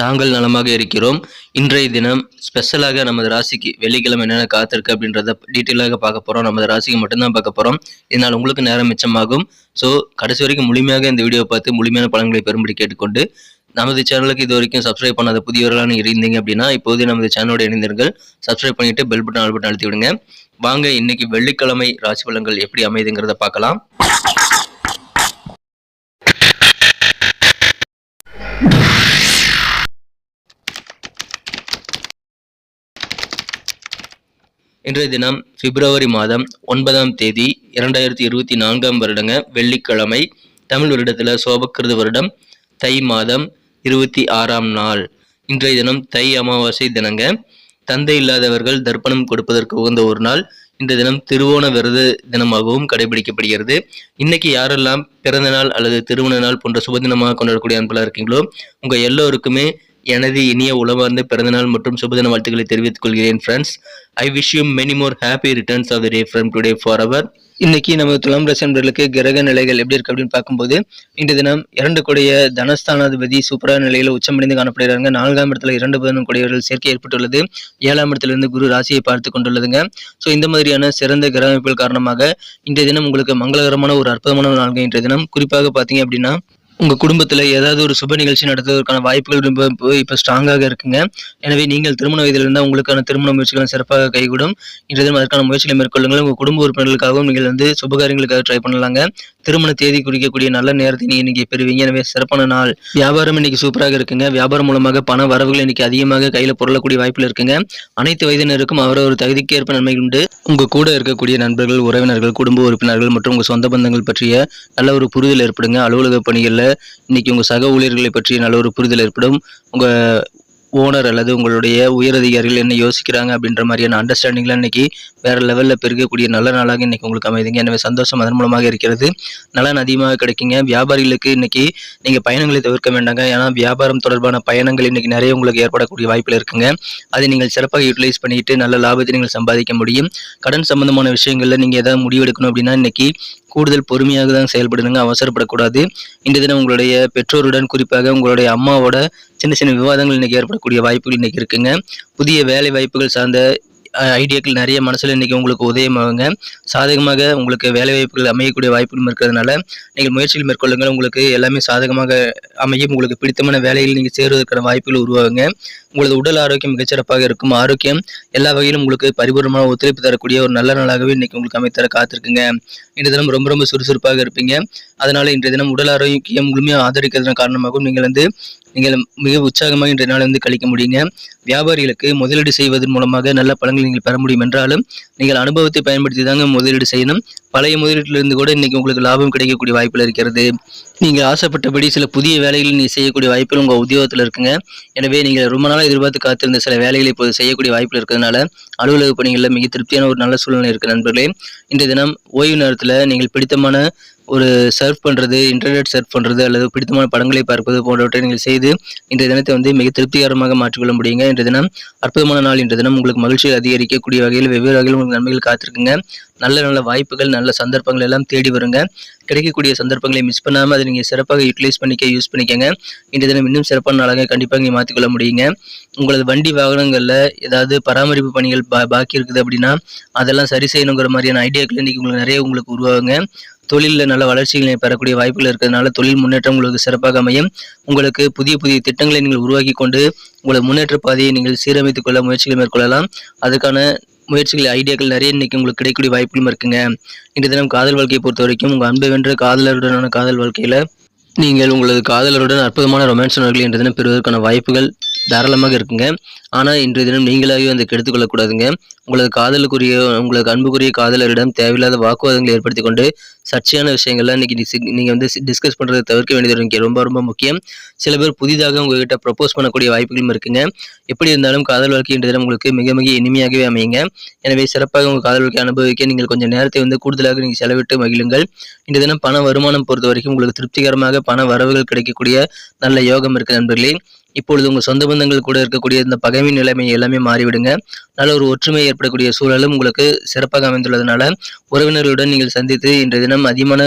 நாங்கள் நலமாக இருக்கிறோம். இன்றைய தினம் ஸ்பெஷலாக நமது ராசிக்கு வெள்ளிக்கிழமை என்னென்ன காத்திருக்கு அப்படின்றத டீட்டெயிலாக பார்க்க போகிறோம் நமது ராசிக்கு மட்டும்தான் பார்க்க போகிறோம் இதனால் உங்களுக்கு நேரம் மிச்சமாகும். ஸோ கடைசி வரைக்கும் முழுமையாக இந்த வீடியோவை பார்த்து முழுமையான பலன்களை பெறும்படி கேட்டுக்கொண்டு நமது சேனலுக்கு இது வரைக்கும் சப்ஸ்கிரைப் பண்ணாத புதியவர்களான இருந்தீங்க அப்படின்னா இப்போது நமது சேனலோட இணைந்தீர்கள் சப்ஸ்கிரைப் பண்ணிட்டு பெல் பட்டன் ஆல் பட்டன் அழுத்தி விடுங்க. வாங்க இன்னைக்கு வெள்ளிக்கிழமை ராசி பலன்கள் எப்படி அமைதுங்கிறத பார்க்கலாம். இன்றைய தினம் பிப்ரவரி மாதம் ஒன்பதாம் தேதி இரண்டாயிரத்தி இருபத்தி நான்காம் வருடங்க வெள்ளிக்கிழமை தமிழ் வருடத்தில் சோபக்கிருத வருடம் தை மாதம் இருபத்தி ஆறாம் நாள். இன்றைய தினம் தை அமாவாசை தினங்க தந்தை இல்லாதவர்கள் தர்ப்பணம் கொடுப்பதற்கு உகந்த ஒரு நாள். இந்த தினம் திருவோண விரத தினமாகவும் கடைபிடிக்கப்படுகிறது. இன்னைக்கு யாரெல்லாம் பிறந்த நாள் அல்லது திருமண நாள் போன்ற சுப தினமாக கொண்டாடக்கூடிய அன்பலாக இருக்கீங்களோ உங்கள் எல்லோருக்குமே எனது இனிய உளவார்ந்த பிறந்தநாள் மற்றும் சுபதின வாழ்த்துக்களை தெரிவித்துக் கொள்கிறேன் friends I wish you many more happy returns of the day from today for அவர் இன்னைக்கு நம்ம துலாம் ராசி கிரக நிலைகள் எப்படி இருக்கு அப்படின்னு பார்க்கும்போது இன்று தினம் இரண்டு கொடிய தனஸ்தானாதிபதி சூப்பரான நிலையில் உச்சமடைந்து காணப்படுகிறாங்க நான்காம் இடத்துல இரண்டு பதினொன்று கொடியவர்கள் சேர்க்கை ஏற்பட்டுள்ளது. ஏழாம் இடத்துல இருந்து குரு ராசியை பார்த்து கொண்டுள்ளதுங்க. ஸோ இந்த மாதிரியான சிறந்த கிரக அமைப்புகள் காரணமாக இன்றைய தினம் உங்களுக்கு மங்களகரமான ஒரு அற்புதமான நாள்கள் இன்றைய தினம். குறிப்பாக பார்த்தீங்க அப்படின்னா உங்கள் குடும்பத்தில் ஏதாவது ஒரு சுப நிகழ்ச்சி நடத்துவதற்கான வாய்ப்புகள் ரொம்ப இப்போ ஸ்ட்ராங்காக இருக்குங்க. எனவே நீங்கள் திருமண வயதில் இருந்தால் உங்களுக்கான திருமண முயற்சிகள் சிறப்பாக கைகூடும். இன்றைய தினம் அதற்கான முயற்சிகளை மேற்கொள்ளுங்கள். உங்கள் குடும்ப உறுப்பினர்களுக்காகவும் நீங்கள் வந்து சுபகாரியங்களுக்காக ட்ரை பண்ணலாங்க. திருமண தேதி குறிக்கக்கூடிய நல்ல நேரத்தை நீங்கள் இன்னைக்கு பெறுவீங்க. எனவே சிறப்பான நாள். வியாபாரம் இன்னைக்கு சூப்பராக இருக்குங்க. வியாபாரம் மூலமாக பண வரவுகள் இன்னைக்கு அதிகமாக கையில் பொருளக்கூடிய வாய்ப்பில் இருக்குங்க. அனைத்து வயதினருக்கும் அவரவர் தகுதிக்கு ஏற்ப நன்மைகள் உண்டு. உங்கள் கூட இருக்கக்கூடிய நண்பர்கள் உறவினர்கள் குடும்ப உறுப்பினர்கள் மற்றும் உங்கள் சொந்த பந்தங்கள் பற்றிய நல்ல ஒரு புரிதல் ஏற்படுங்க. அலுவலக பணிகளில் இன்றைக்கி உங்கள் சக ஊழியர்களை பற்றிய நல்ல ஒரு புரிதல் ஏற்படும். உங்கள் ஓனர் அல்லது உங்களுடைய உயரதிகாரிகள் என்ன யோசிக்கிறாங்க அப்படின்ற மாதிரியான அண்டர்ஸ்டாண்டிங்கில் இன்னைக்கு வேற லெவலில் பெருகக்கூடிய நல்ல நாளாக இன்னைக்கு உங்களுக்கு அமைதுங்க. எனவே சந்தோஷம் அதன் மூலமாக இருக்கிறது. நலன் அதிகமாக கிடைக்குங்க. வியாபாரிகளுக்கு இன்னைக்கு நீங்கள் பயணங்களை தவிர்க்க வேண்டாங்க. ஏன்னா வியாபாரம் தொடர்பான பயணங்கள் இன்னைக்கு நிறைய உங்களுக்கு ஏற்படக்கூடிய வாய்ப்பில் இருக்குங்க. அதை நீங்கள் சிறப்பாக யூட்டிலைஸ் பண்ணிட்டு நல்ல லாபத்தை நீங்கள் சம்பாதிக்க முடியும். கடன் சம்பந்தமான விஷயங்களில் நீங்கள் எதாவது முடிவெடுக்கணும் அப்படின்னா இன்னைக்கு கூடுதல் பொறுமையாக தான் செயல்படுதுங்க அவசரப்படக்கூடாது. இன்றைய தினம் உங்களுடைய பெற்றோருடன் குறிப்பாக உங்களுடைய அம்மாவோட சின்ன சின்ன விவாதங்கள் இன்னைக்கு ஏற்படக்கூடிய வாய்ப்புகள் இன்னைக்கு இருக்குங்க. புதிய வேலை வாய்ப்புகள் சார்ந்த ஐடியாக்கள் நிறைய மனசில் இன்றைக்கி உங்களுக்கு உதயமாகுங்க. சாதகமாக உங்களுக்கு வேலை வாய்ப்புகள் அமையக்கூடிய வாய்ப்புகளும் இருக்கிறதுனால நீங்கள் முயற்சிகள் மேற்கொள்ளுங்கள். உங்களுக்கு எல்லாமே சாதகமாக அமையும். உங்களுக்கு பிடித்தமான வேலையில் நீங்கள் சேருவதற்கான வாய்ப்புகள் உருவாகுங்க. உங்களது உடல் ஆரோக்கியம் மிகச்சிறப்பாக இருக்கும். ஆரோக்கியம் எல்லா வகையிலும் உங்களுக்கு பரிபூர்ணமான ஒத்துழைப்பு தரக்கூடிய ஒரு நல்ல நாளாகவே இன்னைக்கு உங்களுக்கு அமைத்தர காத்திருக்குங்க. இன்றைய தினம் ரொம்ப ரொம்ப சுறுசுறுப்பாக இருப்பீங்க. அதனால இன்றைய தினம் உடல் ஆரோக்கியம் முழுமையாக ஆதரிக்கிறதன் காரணமாகவும் நீங்கள் வந்து நீங்கள் மிக உற்சாகமாக இன்றைய நாளில் வந்து கழிக்க முடியுங்க. வியாபாரிகளுக்கு முதலீடு செய்வதன் மூலமாக நல்ல பலன்களை நீங்கள் பெற முடியும். என்றாலும் நீங்கள் அனுபவத்தை பயன்படுத்தி தாங்க முதலீடு செய்யணும். பழைய முதலீட்டிலிருந்து கூட இன்றைக்கி உங்களுக்கு லாபம் கிடைக்கக்கூடிய வாய்ப்பில் இருக்கிறது. நீங்கள் ஆசைப்பட்டபடி சில புதிய வேலைகளை நீ செய்யக்கூடிய வாய்ப்புகள் உங்கள் உத்தியோகத்தில் இருக்குங்க. எனவே நீங்கள் ரொம்ப நாளாக எதிர்பார்த்து காத்திருந்த சில வேலைகளை இப்போது செய்யக்கூடிய வாய்ப்பில் இருக்கிறதுனால அலுவலக பணிகளில் மிக திருப்தியான ஒரு நல்ல சூழ்நிலை இருக்குது நண்பர்களே. இன்றைய தினம் ஓய்வு நேரத்தில் நீங்கள் பிடித்தமான ஒரு சர்ஃப் பண்ணுறது இன்டர்நெட் சர்ஃப் பண்ணுறது அல்லது பிடித்தமான படங்களை பார்ப்பது போன்றவற்றை நீங்கள் செய்து இன்றைய தினத்தை வந்து மிக திருப்திகரமாக மாற்றிக்கொள்ள முடியுங்க. இன்றைய தினம் அற்புதமான நாள். இன்றைய தினம் உங்களுக்கு மகிழ்ச்சியை அதிகரிக்கக்கூடிய வகையில் வெவ்வேறு வகையில் உங்களுக்கு நன்மைகள் காத்திருக்குங்க. நல்ல நல்ல வாய்ப்புகள் நல்ல சந்தர்ப்பங்கள் எல்லாம் தேடி வருங்க. கிடைக்கக்கூடிய சந்தர்ப்பங்களை மிஸ் பண்ணாமல் அதை நீங்கள் சிறப்பாக யூட்டிலைஸ் பண்ணிக்க யூஸ் பண்ணிக்கங்க. இன்றைய தினம் இன்னும் சிறப்பான நாளாக கண்டிப்பாக நீங்கள் மாற்றிக்கொள்ள முடியுங்க. உங்களது வண்டி வாகனங்களில் ஏதாவது பராமரிப்பு பணிகள் பா பாக்கி இருக்குது அப்படின்னா அதெல்லாம் சரி செய்யணுங்கிற மாதிரியான ஐடியாக்கள் இன்றைக்கி உங்களுக்கு நிறைய உங்களுக்கு உருவாகுங்க. தொழிலில் நல்ல வளர்ச்சிகளை பெறக்கூடிய வாய்ப்புகள் இருக்கிறதுனால தொழில் முன்னேற்றம் உங்களுக்கு சிறப்பாக அமையும். உங்களுக்கு புதிய புதிய திட்டங்களை நீங்கள் உருவாக்கி கொண்டு உங்களது முன்னேற்ற பாதையை நீங்கள் சீரமைத்துக் கொள்ள முயற்சிகளை மேற்கொள்ளலாம். அதுக்கான முயற்சிகள் ஐடியாக்கள் நிறைய இன்றைக்கி உங்களுக்கு கிடைக்கக்கூடிய வாய்ப்புகளும் இருக்குங்க. இன்றைய தினம் காதல் வாழ்க்கையை பொறுத்த வரைக்கும் உங்கள் அன்பை வென்ற காதலருடனான காதல் வாழ்க்கையில் நீங்கள் உங்களது காதலருடன் அற்புதமான ரொமான்ஸ் உணர்வுகளை இன்றைய தினம் பெறுவதற்கான வாய்ப்புகள் தாராளமாக இருக்குங்க. ஆனால் இன்றைய தினம் நீங்களாகவே வந்து கெடுத்துக்கொள்ளக்கூடாதுங்க. உங்களது காதலுக்குரிய உங்களுக்கு அன்புக்குரிய காதலரிடம் தேவையில்லாத வாக்குவாதங்களை ஏற்படுத்தி கொண்டு சர்ச்சையான விஷயங்கள்லாம் இன்னைக்கு நீங்கள் வந்து டிஸ்கஸ் பண்ணுறதை தவிர்க்க வேண்டியது இங்கே ரொம்ப ரொம்ப முக்கியம். சில பேர் புதிதாக உங்ககிட்ட ப்ரப்போஸ் பண்ணக்கூடிய வாய்ப்புகளும் இருக்குங்க. எப்படி இருந்தாலும் காதல் வாழ்க்கை இன்றைய தினம் உங்களுக்கு மிக மிக இனிமையாகவே அமையுங்க. எனவே சிறப்பாக உங்கள் காதல் வாழ்க்கை அனுபவிக்க நீங்கள் கொஞ்சம் நேரத்தை வந்து கூடுதலாக நீங்கள் செலவிட்டு மகிழுங்கள். இன்றைய தினம் பண வருமானம் பொறுத்த வரைக்கும் உங்களுக்கு திருப்திகரமாக பண வரவுகள் கிடைக்கக்கூடிய நல்ல யோகம் இருக்குது நண்பர்களே. இப்பொழுது உங்கள் சொந்த பந்தங்கள் கூட இருக்கக்கூடிய இந்த பகைமை நிலைமை எல்லாமே மாறிவிடுங்க. நல்ல ஒரு ஒற்றுமை ஏற்படக்கூடிய சூழலும் உங்களுக்கு சிறப்பாக அமைந்துள்ளதுனால உறவினர்களுடன் நீங்கள் சந்தித்து இன்றைய தினம் அதிகமான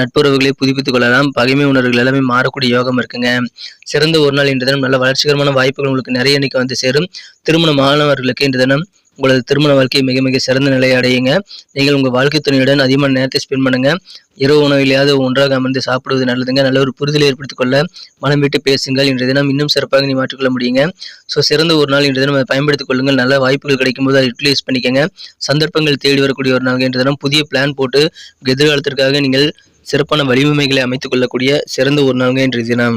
நட்புறவுகளை புதுப்பித்துக் கொள்ளலாம். பகைமை உணர்வுகள் எல்லாமே மாறக்கூடிய யோகம் இருக்குங்க. சிறந்த ஒரு நாள் இன்று தினம் நல்ல வளர்ச்சிகரமான வாய்ப்புகள் உங்களுக்கு நிறைய எண்ணிக்கை வந்து சேரும். திருமண மாணவர்களுக்கு இன்று தினம் உங்களது திருமண வாழ்க்கை மிக மிக சிறந்த நிலையை அடையுங்க. நீங்கள் உங்கள் வாழ்க்கை துணையுடன் அதிகமான நேரத்தை ஸ்பெண்ட் பண்ணுங்க. இரவு உணவிலையாவது ஒன்றாக அமர்ந்து சாப்பிடுவது நல்லதுங்க. நல்ல ஒரு புரிதலை ஏற்படுத்திக் கொள்ள மனம் விட்டு பேசுங்கள். இன்றைய தினம் இன்னும் சிறப்பாக நீ மாற்றிக்கொள்ள முடியுங்க. ஸோ சிறந்த ஒரு நாள் இன்றைய தினம் அதை பயன்படுத்திக் கொள்ளுங்கள். நல்ல வாய்ப்புகள் கிடைக்கும் போது அதை யூட்டிலைஸ் பண்ணிக்கங்க. சந்தர்ப்பங்கள் தேடி வரக்கூடிய ஒரு நாள் இன்றைய தினம். புதிய பிளான் போட்டு எதிர்காலத்திற்காக நீங்கள் சிறப்பான வலிமைகளை அமைத்துக் கொள்ளக்கூடிய சிறந்த ஒரு நாளுங்க இன்றைய தினம்.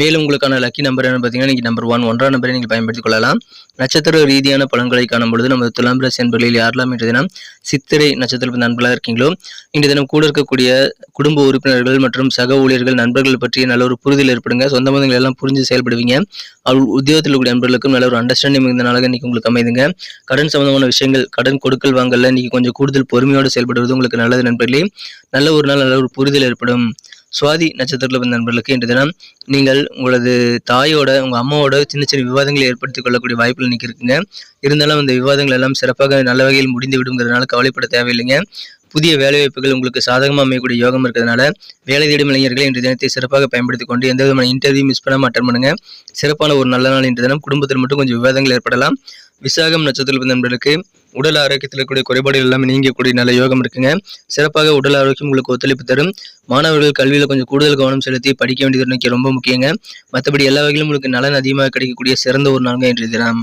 மேலும் உங்களுக்கான லக்கி நம்பர் என்ன பார்த்தீங்கன்னா நீங்கள் நம்பர் ஒன் ஒன்றாம் நம்பரை நீங்கள் பயன்படுத்திக் கொள்ளலாம். நட்சத்திர ரீதியான பலன்களை காணும் பொழுது நமது துலாம் ராசி என்பர்களில் யாரெல்லாம் இன்றைய தினம் சித்திரை நட்சத்திர நண்பர்களாக இருக்கீங்களோ இன்றைய தினம் கூட இருக்கக்கூடிய குடும்ப உறுப்பினர்கள் மற்றும் சக ஊழியர்கள் நண்பர்கள் பற்றிய நல்ல ஒரு புரிதல் ஏற்படுங்க. சொந்த பந்தங்கள் எல்லாம் புரிஞ்சு செயல்படுவீங்க. அவள் உத்தியோகத்தில் கூடிய நண்பர்களுக்கும் நல்ல ஒரு அண்டர்ஸ்டாண்டிங் இந்த நாளாக இன்னைக்கு உங்களுக்கு அமைதுங்க. கடன் சம்பந்தமான விஷயங்கள் கடன் கொடுக்கல் வாங்கல இன்னைக்கு கொஞ்சம் கூடுதல் பொறுமையோடு செயல்படுவது உங்களுக்கு நல்லது நண்பர்களே. நல்ல ஒரு நாள் நல்ல ஒரு புரிதல் ஏற்படும். சுவாதி நட்சத்திரத்தில் பிறந்த நண்பர்களுக்கு இன்று தினம் நீங்கள் உங்களது தாயோட உங்கள் அம்மாவோட சின்ன சின்ன விவாதங்களை ஏற்படுத்திக் கொள்ளக்கூடிய வாய்ப்புகள் இன்னைக்கு இருக்குங்க. இருந்தாலும் அந்த விவாதங்கள் எல்லாம் சிறப்பாக நல்ல வகையில் முடிந்து விடுங்கிறதுனால கவலைப்பட தேவையில்லைங்க. புதிய வேலைவாய்ப்புகள் உங்களுக்கு சாதகமாக அமையக்கூடிய யோகம் இருக்கிறதுனால வேலை தேடும் இளைஞர்கள் இன்று தினத்தை சிறப்பாக பயன்படுத்திக் கொண்டு எந்த விதமான இன்டர்வியூ மிஸ் பண்ணாமல் அட்டன் பண்ணுங்க. சிறப்பான ஒரு நல்ல நாள் இன்று தினம். குடும்பத்தில் மட்டும் கொஞ்சம் விவாதங்கள் ஏற்படலாம். விசாகம் நட்சத்திரத்தில் நண்பர்களுக்கு உடல் ஆரோக்கியத்தில் இருக்கக்கூடிய குறைபாடுகள் எல்லாமே நீங்கக்கூடிய நல்ல யோகம் இருக்குங்க. சிறப்பாக உடல் ஆரோக்கியம் உங்களுக்கு ஒத்துழைப்பு தரும். மாணவர்கள் கல்வியில் கொஞ்சம் கூடுதல் கவனம் செலுத்தி படிக்க வேண்டியது நோக்கி ரொம்ப முக்கியங்க. மற்றபடி எல்லா வகையிலும் உங்களுக்கு நலன் அதிகமாக கிடைக்கக்கூடிய சிறந்த ஒரு நாளுங்க இன்றைய தினம்.